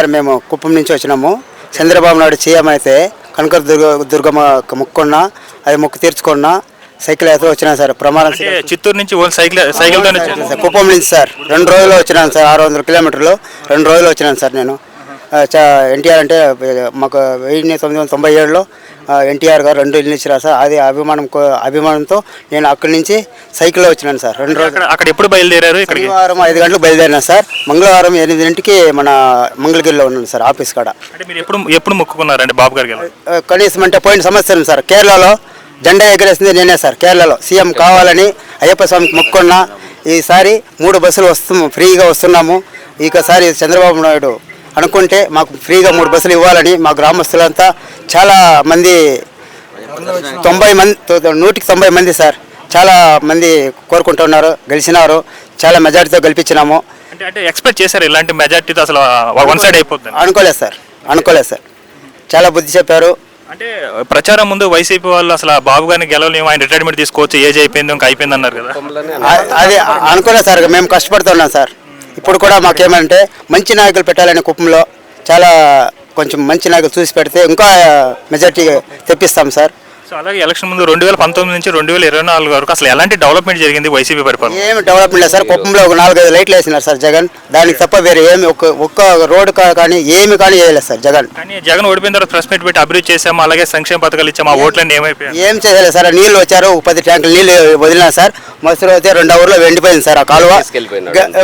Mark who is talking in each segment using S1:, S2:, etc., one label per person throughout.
S1: Sir మేము కుప్పం నుంచి వచ్చినాము. చంద్రబాబు నాయుడు సీఎం అయితే కనకర దుర్గ దుర్గమ్మ మొక్కున్న అది మొక్కు తీర్చుకున్న సైకిల్ అయితే వచ్చినా సార్ ప్రమాణం
S2: అంటే చిత్తూరు నుంచి సైకిల్ వచ్చారు.
S1: కుప్పం నుంచి సార్ రెండు రోజులు వచ్చినాను సార్ ఆరు వందల కిలోమీటర్లు రెండు రోజులు వచ్చినాను సార్ నేను. ఎన్టీఆర్ అంటే మాకు వెయ్యి తొమ్మిది వందల తొంభై ఏడులో ఎన్టీఆర్ గారు రెండు ఇల్లు ఇచ్చినారు సార్. అది అభిమానం అభిమానంతో నేను అక్కడి నుంచి సైకిల్లో వచ్చినాను సార్. రెండు రోజులు.
S2: అక్కడ ఎప్పుడు బయలుదేరారు
S1: శనివారం ఐదు గంటలకు బయలుదేరినా సార్. మంగళవారం ఎనిమిదింటికి మన మంగళగిరిలో ఉన్నాను సార్ ఆఫీస్ కాడ.
S2: ఎప్పుడు ఎప్పుడు మొక్కుకున్నారండి బాబు గారికి
S1: కనీసం అంటే పోయిన సంవత్సరం సార్ కేరళలో జెండా ఎగరేసింది నేనే సార్ కేరళలో. సీఎం కావాలని అయ్యప్ప స్వామికి మొక్కున్నా. ఈసారి మూడు బస్సులు వస్తు ఫ్రీగా వస్తున్నాము. ఈసారి చంద్రబాబు నాయుడు అనుకుంటే మాకు ఫ్రీగా మూడు బస్సులు ఇవ్వాలని మా గ్రామస్తులంతా చాలా మంది తొంభై మంది నూటికి తొంభై మంది సార్. చాలా మంది కోరుకుంటున్నారు గెలిచినారు చాలా మెజార్టీతో గెలిపించినాము.
S2: అంటే అంటే ఎక్స్పెక్ట్ చేశారు ఇలాంటి మెజార్టీతో అసలు వన్ సైడ్ అయిపోతుంది
S1: అనుకోలేదు సార్ అనుకోలేదు సార్. చాలా బుద్ధి చెప్పారు.
S2: అంటే ప్రచారం ముందు వైసీపీ వాళ్ళు అసలు బాబు గారిని గెలవలేము ఆయన రిటైర్మెంట్ తీసుకోవచ్చు ఏజ్ అయిపోయింది ఇంకా అయిపోయింది అన్నారు కదా.
S1: అది అనుకోలేదు సార్ మేము కష్టపడుతున్నాం సార్. ఇప్పుడు కూడా మాకేమంటే మంచి నాయకులు పెట్టాలని కుప్పంలో చాలా కొంచెం మంచి నాయకులు చూసి పెడితే ఇంకా మెజార్టీ తెప్పిస్తాం సార్.
S2: సో అలాగే ఎలక్షన్ ముందు రెండు వేల పంతొమ్మిది నుంచి రెండు వేల ఇరవై నాలుగు వరకు అసలు ఎలాంటి డెవలప్మెంట్ జరిగింది వైసీపీ పరిపాలన?
S1: ఏమి డెవలప్మెంట్ లేదు సార్. కుప్పంలో ఒక నాలుగైదు లైట్లు వేసినారు సార్ జగన్. దానికి తప్ప వేరే ఏమి ఒక్క ఒక్క రోడ్డు కానీ ఏమి కానీ వేయలేదు సార్ జగన్.
S2: కానీ జగన్ ఓడిపోయిన తర్వాత ప్రెస్ మీట్ పెట్టి అభివృద్ధి చేసాము అలాగే సంక్షేమ పథకాలు ఇచ్చాము? ఆ ఓట్లన్నీ ఏమైపోయాయి?
S1: ఏం చేయలేదు సార్. నీళ్ళు వచ్చారు. ఒక పది ట్యాంకులు నీళ్ళు వదిలినా సార్. మసూరు అయితే రెండు అవర్లో ఎండిపోయింది సార్ ఆ కాలువ.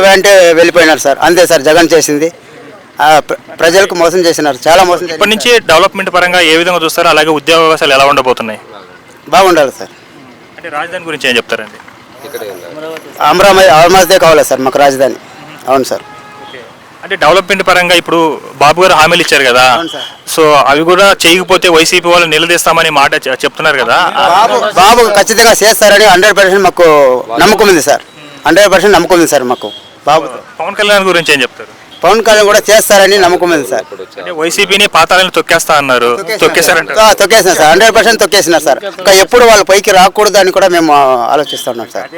S1: వెంటే వెళ్ళిపోయినారు సార్. అంతే సార్ జగన్ చేసింది. ప్రజలకు మోసం చేసినారు. చాలా మోసం.
S2: ఇప్పటి నుంచి డెవలప్మెంట్ పరంగా ఏ విధంగా చూస్తారో? అలాగే ఉద్యోగ అవకాశాలు ఎలా ఉండబోతున్నాయి?
S1: బాగుండాలి సార్.
S2: అంటే రాజధాని గురించి ఏం చెప్తారండి?
S1: అమరావతి అమరావతి కావాలి సార్ మాకు రాజధాని. అవును సార్.
S2: అంటే డెవలప్మెంట్ పరంగా ఇప్పుడు బాబు గారు హామీలు ఇచ్చారు కదా. సో అవి కూడా చేయకపోతే వైసీపీ వాళ్ళు నిలదీస్తామని మాట చెప్తున్నారు కదా.
S1: బాబు బాబు ఖచ్చితంగా చేస్తారని హండ్రెడ్ పర్సెంట్ మాకు నమ్మకం ఉంది సార్. హండ్రెడ్ పర్సెంట్ నమ్మకం ఉంది సార్ మాకు. బాబు.
S2: పవన్ కళ్యాణ్ గురించి ఏం చెప్తారు?
S1: పవన్ కళ్యాణ్ కూడా చేస్తారని నమ్మకం ఉంది సార్.
S2: అంటే వైసీపీని పాతాలను తొక్కేస్తా అన్నారు. తొక్కేశారంట.
S1: ఆ, తొక్కేసినారు సార్. హండ్రెడ్ పర్సెంట్ తొక్కేసినారు సార్. ఇంకా ఎప్పుడు వాళ్ళు పైకి రాకూడదు అని కూడా మేము ఆలోచిస్తున్నాం సార్.